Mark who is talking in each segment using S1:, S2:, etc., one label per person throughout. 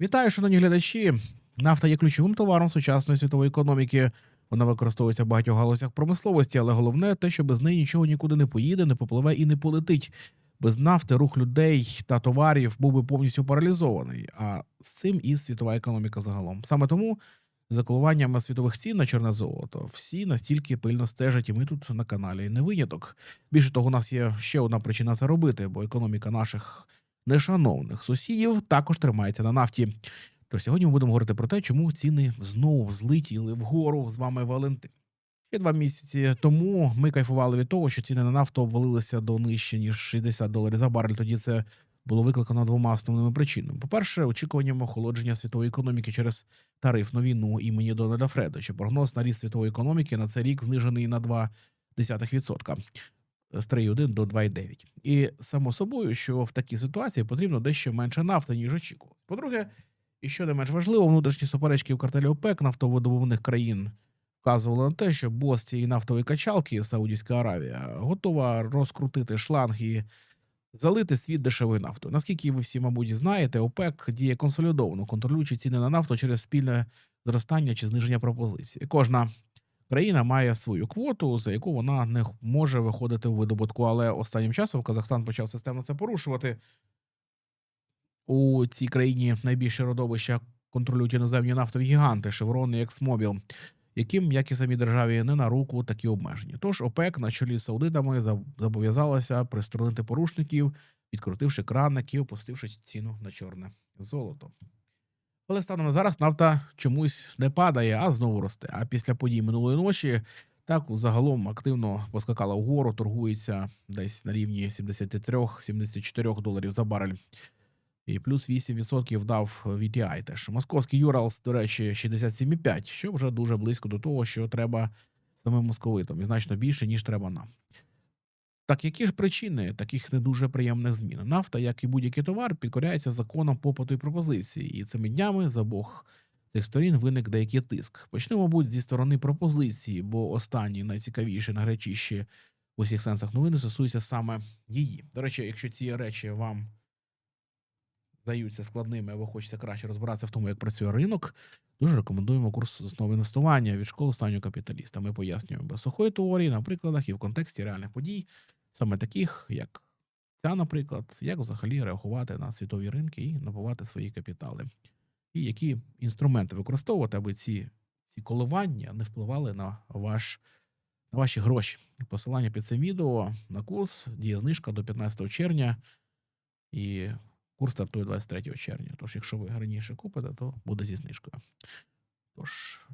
S1: Вітаю, шановні глядачі. Нафта є ключовим товаром сучасної світової економіки. Вона використовується в багатьох галузях промисловості, але головне те, що без неї нічого нікуди не поїде, не попливе і не полетить. Без нафти рух людей та товарів був би повністю паралізований. А з цим і світова економіка загалом. Саме тому за коливаннями світових цін на чорне золото всі настільки пильно стежать, і ми тут на каналі не виняток. Більше того, у нас є ще одна причина це робити, бо економіка наших нешановних сусідів також тримається на нафті. Тож сьогодні ми будемо говорити про те, чому ціни знову злетіли вгору. З вами Валентин. Ще два місяці тому ми кайфували від того, що ціни на нафту обвалилися до нижче ніж 60 доларів за барель. Тоді це було викликано двома основними причинами: по-перше, очікуванням охолодження світової економіки через тарифну війну імені Дональда Фредовича. Прогноз на ріст світової економіки на цей рік знижений на 0,2% з 3,1 до 2,9. І само собою, що в такій ситуації потрібно дещо менше нафти, ніж очікувалось. По-друге, і що не менш важливо, внутрішні суперечки в картелі ОПЕК нафтовидобувних країн вказували на те, що бос цієї нафтової качалки Саудівська Аравія готова розкрутити шланг і залити світ дешевою нафтою. Наскільки ви всі, мабуть, знаєте, ОПЕК діє консолідовано, контролюючи ціни на нафту через спільне зростання чи зниження пропозиції. Кожна країна має свою квоту, за яку вона не може виходити в видобутку. Але останнім часом Казахстан почав системно це порушувати. У цій країні найбільше родовища контролюють іноземні нафтові гіганти Шеврон і Ексмобіл, яким, як і самій державі, не на руку такі обмеження. Тож ОПЕК на чолі з саудитами за- зобов'язалася приструнити порушників, відкрутивши краник і опустивши ціну на чорне золото. Але станом на зараз нафта чомусь не падає, а знову росте. А після подій минулої ночі так загалом активно поскакала вгору, торгується десь на рівні 73-74 доларів за барель. І плюс 8% дав VTI теж. Московський Юралс, до речі, 67,5, що вже дуже близько до того, що треба самим московитам, і значно більше, ніж треба нам. Так які ж причини таких не дуже приємних змін? Нафта, як і будь-який товар, підкоряється законам попиту і пропозиції, і цими днями з обох цих сторін виник деякий тиск. Почнемо, мабуть, зі сторони пропозиції, бо останні найцікавіші, найгарячіші в усіх сенсах новини стосуються саме її. До речі, якщо ці речі вам здаються складними, або хочеться краще розбиратися в тому, як працює ринок, дуже рекомендуємо курс основи інвестування від школи останнього капіталіста. Ми пояснюємо без сухої теорії на прикладах і в контексті реальних подій, саме таких, як ця, наприклад, як взагалі реагувати на світові ринки і набувати свої капітали, і які інструменти використовувати, аби ці, ці коливання не впливали на ваш. На ваші гроші. Посилання під цим відео на курс діє знижка до 15 червня. І Курс стартує 23 червня. Тож, якщо ви раніше купите, то буде зі знижкою. Тож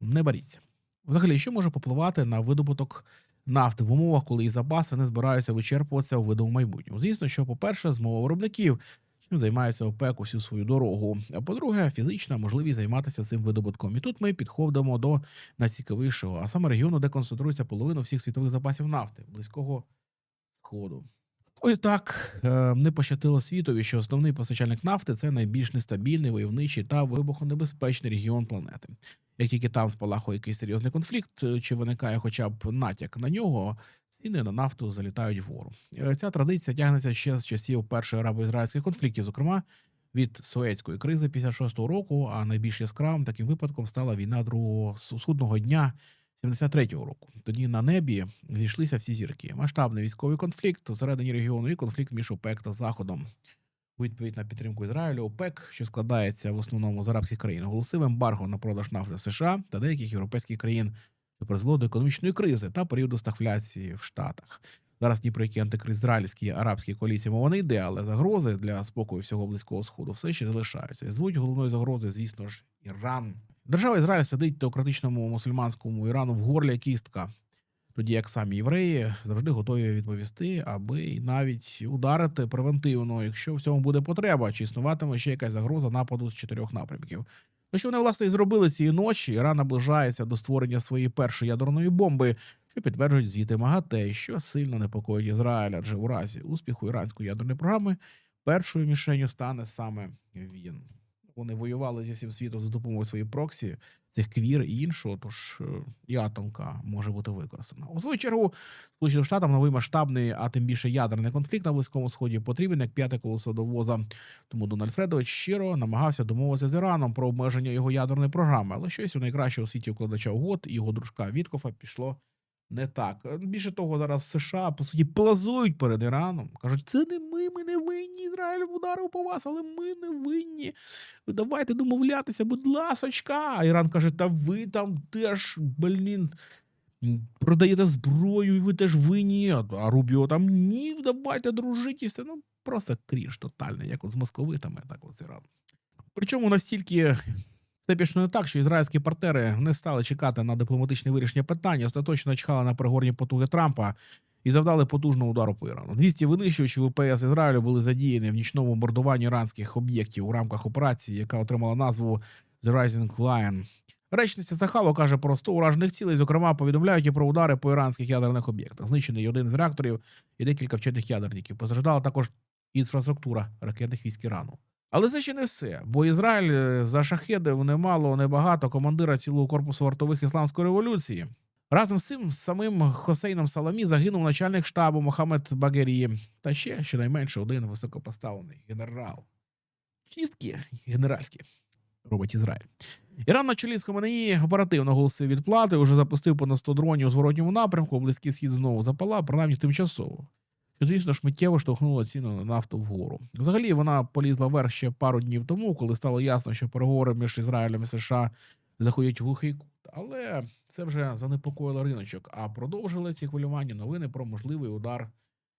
S1: не боріться. Взагалі, що може попливати на видобуток нафти в умовах, коли і запаси не збираються вичерпуватися у видову майбутнього? Звісно, що, по-перше, змова виробників, чим займається ОПЕК усю свою дорогу. А по-друге, фізична можливість займатися цим видобутком. І тут ми підходимо до найцікавішого, а саме регіону, де концентрується половина всіх світових запасів нафти близького сходу. Ось так е, не пощастило світові, що основний постачальник нафти це найбільш нестабільний, войовничий та вибухонебезпечний регіон планети. Як тільки там спалахує якийсь серйозний конфлікт, е, чи виникає хоча б натяк на нього, ціни на нафту залітають вгору. Е, Ця традиція тягнеться ще з часів першої арабо-ізраїльських конфліктів, зокрема від Суецької кризи 56-го року. А найбільш яскравим таким випадком стала війна другого судного дня 73-го року. Тоді на небі зійшлися всі зірки. Масштабний військовий конфлікт всередині регіону і конфлікт між ОПЕК та Заходом. У відповідь на підтримку Ізраїлю, ОПЕК, що складається в основному з арабських країн, оголосив ембарго на продаж нафти США та деяких європейських країн, що призвело до економічної кризи та періоду стагфляції в Штатах. Зараз ні про які антикризраїльські арабські коаліції мова не йде, але загрози для спокою всього близького сходу все ще залишаються. Звуть головною загрозою, звісно ж, Іран. Держава Ізраїль сидить теократичному мусульманському Ірану в горлі кістка, тоді як самі євреї завжди готові відповісти, аби навіть ударити превентивно, якщо в цьому буде потреба, чи існуватиме ще якась загроза нападу з чотирьох напрямків. Ну, що вони власне і зробили цієї ночі. Іран наближається до створення своєї першої ядерної бомби, що підтверджують звіти МАГАТЕ, що сильно непокоїть Ізраїль, адже у разі успіху іранської ядерної програми першою мішенью стане саме він. Вони воювали зі всім світом за допомогою своїх проксі, цих квір і іншого, тож е, і атомка може бути використана. У свою чергу, Сполученим Штатам новий масштабний, а тим більше ядерний конфлікт на Близькому Сході потрібен як п'яте колесо до. Тому Дональд Фредович щиро намагався домовитися з Іраном про обмеження його ядерної програми, але щось у найкращого у світі укладача угод і його дружка Віткофа пішло не так. Е, Більше того, зараз США по суті плазують перед Іраном. кажуть, це не ми, ми не винні. Ізраїль ударив по вас, але ми не винні. Ви давайте домовлятися, будь ласочка. А Іран каже: та ви там теж, блін. Продаєте зброю, і ви теж винні. А- Рубіо там ні, давайте дружити. і все. Ну, просто крінж тотальний, як от з московитами, так от Іран. Причому настільки все пішло не так, що ізраїльські партнери не стали чекати на дипломатичне вирішення питання, остаточно чекали на перегорні потуги Трампа і завдали потужного удару по Ірану. 200 винищувачів ВПС Ізраїлю були задіяні в нічному бомбардуванні іранських об'єктів у рамках операції, яка отримала назву The Rising Lion. Речниця Сахало каже про 100 уражених цілей. Зокрема, повідомляють і про удари по іранських ядерних об'єктах. Знищений один з реакторів і декілька вчених ядерників. Постраждала також інфраструктура ракетних військ Ірану. Але це ще не все, бо Ізраїль е, зашахедив немало, небагато командира цілого корпусу вартових ісламської революції. Разом з цим самим Хосейном Саламі загинув начальник штабу Мохамед Багерії та ще щонайменше один високопоставлений генерал. Чистки генеральські робить Ізраїль. Іран на чолі з Хаменеї оперативно оголосив відплати, уже запустив понад 100 дронів у зворотньому напрямку, близький схід знову запалав, принаймні тимчасово. Звісно ж, миттєво штовхнуло ціну на нафту вгору. Взагалі, вона полізла вверх ще пару днів тому, коли стало ясно, що переговори між Ізраїлем і США заходять в глухий кут. Але це вже занепокоїло риночок. А продовжили ці хвилювання новини про можливий удар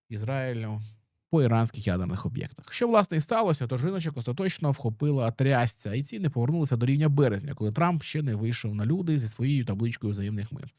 S1: Ізраїлю по іранських ядерних об'єктах. Що власне і сталося, тож риночок остаточно вхопила трясця, і ціни повернулися до рівня березня, коли Трамп ще не вийшов на люди зі своєю табличкою взаємних мир.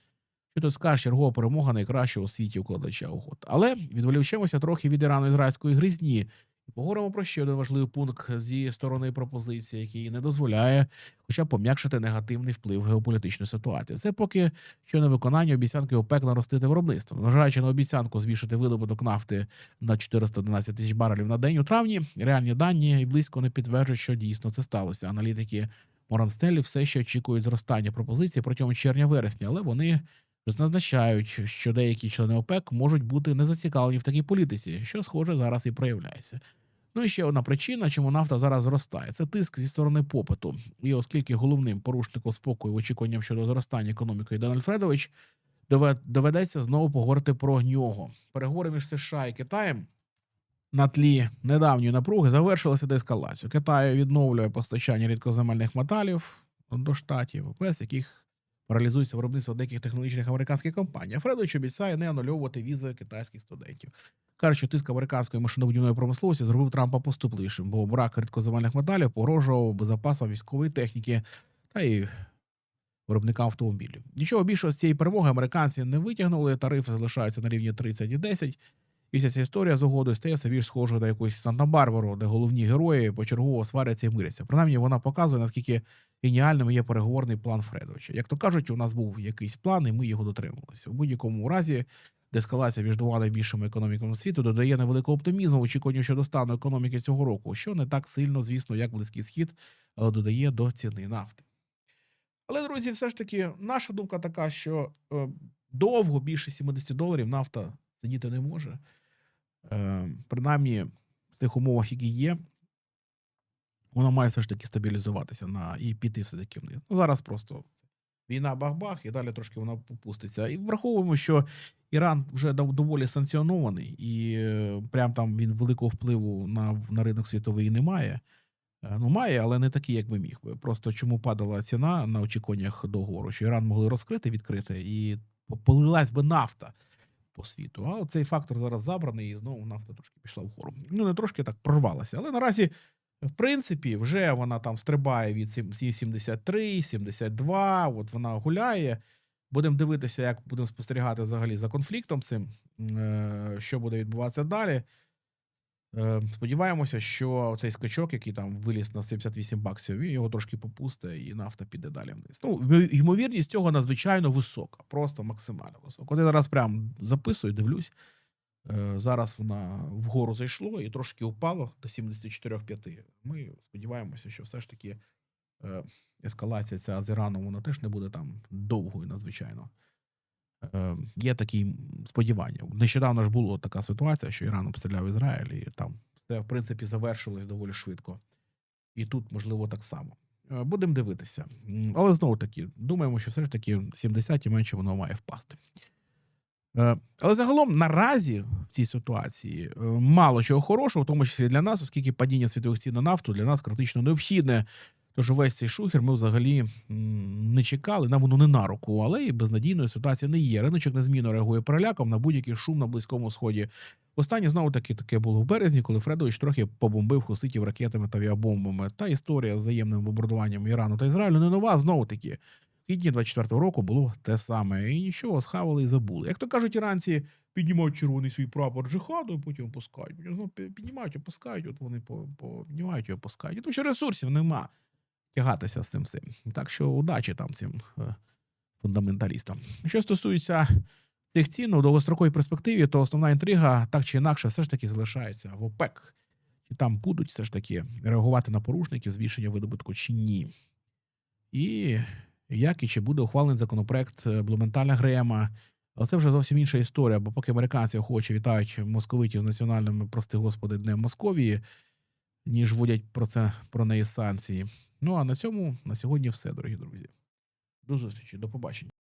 S1: Що тут скаже чергова перемога найкращого у світі укладача угод. Але відволічемося трохи від ірано-ізраїльської гризні поговоримо про ще один важливий пункт зі сторони пропозиції, який не дозволяє, хоча б пом'якшити негативний вплив геополітичної ситуації. Це поки що не виконання обіцянки ОПЕК наростити виробництво. Зважаючи на обіцянку збільшити видобуток нафти на 411 тисяч барелів на день у травні, реальні дані і близько не підтверджують, що дійсно це сталося. Аналітики Моранстелі все ще очікують зростання пропозиції протягом червня-вересня, але вони зазначають, що деякі члени ОПЕК можуть бути не зацікавлені в такій політиці, що схоже зараз і проявляється. Ну і ще одна причина, чому нафта зараз зростає, це тиск зі сторони попиту. І оскільки головним порушником спокою очікуванням щодо зростання економіки Дональд Фредович доведеться знову поговорити про нього. Переговори між США і Китаєм на тлі недавньої напруги завершилися деескалацією. Китай відновлює постачання рідкоземельних металів до штатів, без яких паралізується виробництво деяких технологічних американських компаній. Фредович обіцяє не анульовувати візи китайських студентів. Каже, що тиск американської машинобудівної промисловості зробив Трампа поступливішим, бо брак рідкоземельних металів погрожував запасам військової техніки та й виробникам автомобілів. Нічого більшого з цієї перемоги американці не витягнули. Тарифи залишаються на рівні 30 і 10. Вся ця історія з угодою стає все більш схожою на якусь Санта-Барбару, де головні герої почергово сваряться і миряться. Принаймні, вона показує, наскільки геніальним є переговорний план Фредовича. Як то кажуть, у нас був якийсь план, і ми його дотримувалися. У будь-якому разі деескалація між двома найбільшими економіками світу додає невеликого оптимізму в очікуванні щодо стану економіки цього року, що не так сильно, звісно, як Близький Схід, але додає до ціни нафти. Але, друзі, все ж таки, наша думка така, що е, довго більше 70 доларів нафта сидіти не може. Е, принаймні, в цих умовах, які є, вона має все ж таки стабілізуватися на і піти все-таки вниз. Ну, зараз просто війна бах-бах, і далі трошки вона попуститься. І враховуємо, що Іран вже доволі санкціонований, і е, прям там він великого впливу на, на ринок світовий не має. Е, Ну, має, але не такий, як би міг би. Просто чому падала ціна на очікуваннях договору, що Іран могли розкрити, відкрити, і по- полилась би нафта по світу. А цей фактор зараз забраний, і знову нафта трошки пішла вгору. Ну, не трошки так прорвалася. Але наразі, в принципі, вже вона там стрибає від сім- сім- 73, 72, от вона гуляє. Будемо дивитися, як будемо спостерігати взагалі за конфліктом цим, е, що буде відбуватися далі. Е, Сподіваємося, що цей скачок, який там виліз на 78 баксів, він його трошки попусте, і нафта піде далі вниз. Ну, ймовірність цього надзвичайно висока, просто максимально висока. От я зараз прям записую, дивлюсь. Е, Зараз вона вгору зайшло і трошки впало до 74,5. Ми сподіваємося, що все ж таки е, ескалація ця з Іраном вона теж не буде там довгою, надзвичайно. Е, Є такі сподівання. Нещодавно ж була така ситуація, що Іран обстріляв Ізраїль, і там все, в принципі, завершилось доволі швидко. І тут, можливо, так само. Е, Будемо дивитися. Але знову таки, думаємо, що все ж таки 70 і менше воно має впасти. Е, Але загалом наразі в цій ситуації мало чого хорошого, в тому числі для нас, оскільки падіння світових цін на нафту для нас критично необхідне. Тож увесь цей шухер ми взагалі не чекали, нам воно не на руку, але і безнадійної ситуації не є. Риночок незмінно реагує переляком на будь-який шум на близькому сході. Останнє знову таки таке було в березні, коли Фредович трохи побомбив хуситів ракетами та авіабомбами. Та історія з взаємним бомбардуванням Ірану та Ізраїлю не нова. Знову таки, квітні 24-го року було те саме. І нічого, схавали і забули. Як то кажуть іранці, піднімають червоний свій прапор джихаду, і потім опускають. Знову піднімають, опускають, от вони піднімають і опускають. І Тому що ресурсів нема тягатися з цим всім. Так що удачі там цим е, фундаменталістам. Що стосується цих цін у довгостроковій перспективі, то основна інтрига так чи інакше все ж таки залишається в ОПЕК. Чи там будуть все ж таки реагувати на порушників збільшення видобутку чи ні? І як і чи буде ухвалений законопроект е, Блументаля Грема. Але це вже зовсім інша історія, бо поки американці охоче вітають московитів з національним, прости господи, днем Московії, ніж вводять про це про неї санкції. Ну а на цьому на сьогодні все, дорогі друзі. До зустрічі, до побачення.